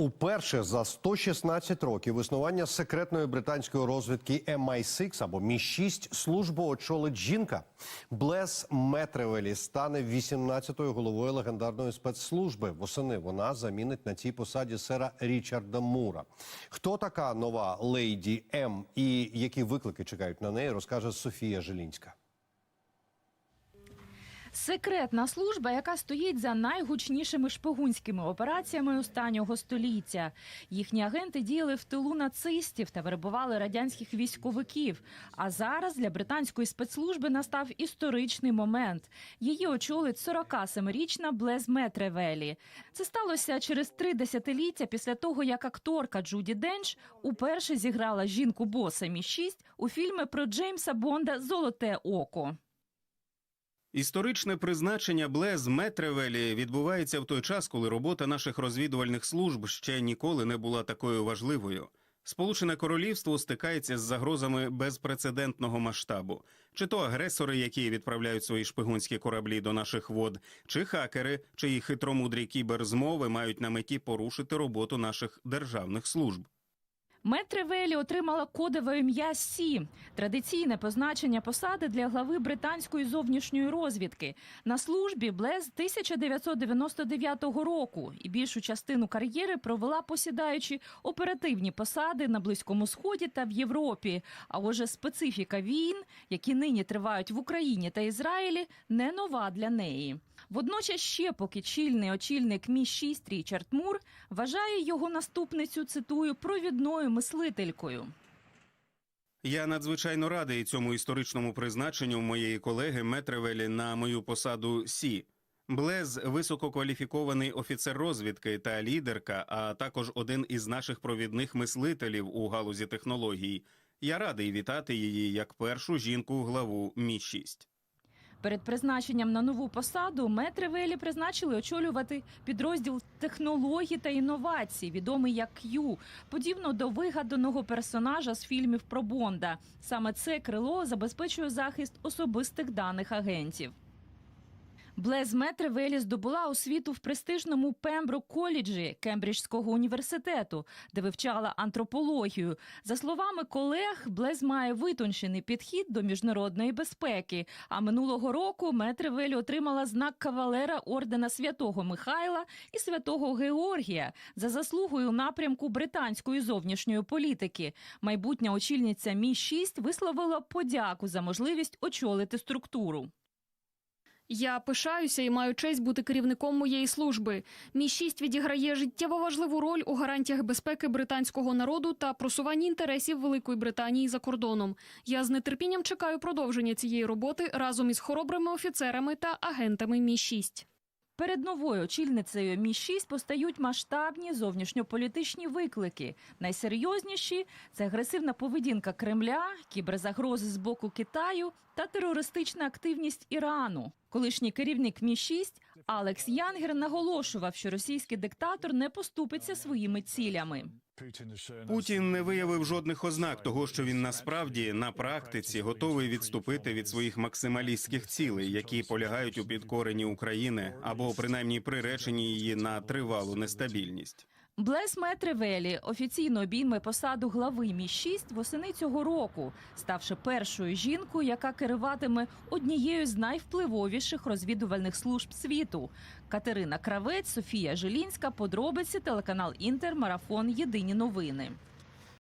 Уперше за 116 років існування секретної британської розвідки MI6 або Мі-6 службу очолить жінка. Блес Метревелі стане 18-ю головою легендарної спецслужби. Восени вона замінить на цій посаді сера Річарда Мура. Хто така нова лейді М і які виклики чекають на неї, розкаже Софія Желінська. Секретна служба, яка стоїть за найгучнішими шпигунськими операціями останнього століття. Їхні агенти діяли в тилу нацистів та вербували радянських військовиків. А зараз для британської спецслужби настав історичний момент. Її очолить 47-річна Блез Метревелі. Це сталося через три десятиліття після того, як акторка Джуді Денч уперше зіграла жінку боса Мі 6 у фільмі про Джеймса Бонда Золоте око. Історичне призначення Блез Метревелі відбувається в той час, коли робота наших розвідувальних служб ще ніколи не була такою важливою. Сполучене Королівство стикається з загрозами безпрецедентного масштабу: чи то агресори, які відправляють свої шпигунські кораблі до наших вод, чи хакери, чиї хитромудрі кіберзмови мають на меті порушити роботу наших державних служб. Метревелі отримала кодове ім'я Сі, традиційне позначення посади для глави британської зовнішньої розвідки. На службі Блез 1999 року і більшу частину кар'єри провела посідаючи оперативні посади на Близькому Сході та в Європі. А отже, специфіка війн, які нині тривають в Україні та Ізраїлі, не нова для неї. Водночас ще поки чільний очільник Мі 6 Річард Мур вважає його наступницю, цитую, провідною мислителькою. Я надзвичайно радий цьому історичному призначенню моєї колеги Метревелі на мою посаду Сі. Блез висококваліфікований офіцер розвідки та лідерка, а також один із наших провідних мислителів у галузі технологій. Я радий вітати її як першу жінку главу Мі 6 Перед призначенням на нову посаду Метревелі призначили очолювати підрозділ технологій та інновацій, відомий як Q, подібно до вигаданого персонажа з фільмів про Бонда. Саме це крило забезпечує захист особистих даних агентів. Блез Метревелі здобула освіту в престижному Пемброк коледжі Кембриджського університету, де вивчала антропологію. За словами колег, Блез має витончений підхід до міжнародної безпеки. А минулого року Метревелі отримала знак кавалера ордена святого Михайла і святого Георгія за заслугою напрямку британської зовнішньої політики. Майбутня очільниця Мі 6 висловила подяку за можливість очолити структуру. Я пишаюся і маю честь бути керівником моєї служби. Мій 6 відіграє життєво важливу роль у гарантіях безпеки британського народу та просуванні інтересів Великої Британії за кордоном. Я з нетерпінням чекаю продовження цієї роботи разом із хоробрими офіцерами та агентами Мі 6 Перед новою очільницею Мі 6 постають масштабні зовнішньополітичні виклики. Найсерйозніші це агресивна поведінка Кремля, кіберзагрози з боку Китаю та терористична активність Ірану. Колишній керівник Мі 6 Алекс Янгер наголошував, що російський диктатор не поступиться своїми цілями. Путін не виявив жодних ознак того, що він насправді на практиці готовий відступити від своїх максималістських цілей, які полягають у підкоренні України або принаймні приреченні її на тривалу нестабільність. Блес Метревелі офіційно обійме посаду глави Мі 6 восени цього року, ставши першою жінкою, яка керуватиме однією з найвпливовіших розвідувальних служб світу. Катерина Кравець, Софія Жилінська, подробиці, телеканал Інтер, марафон Єдині новини.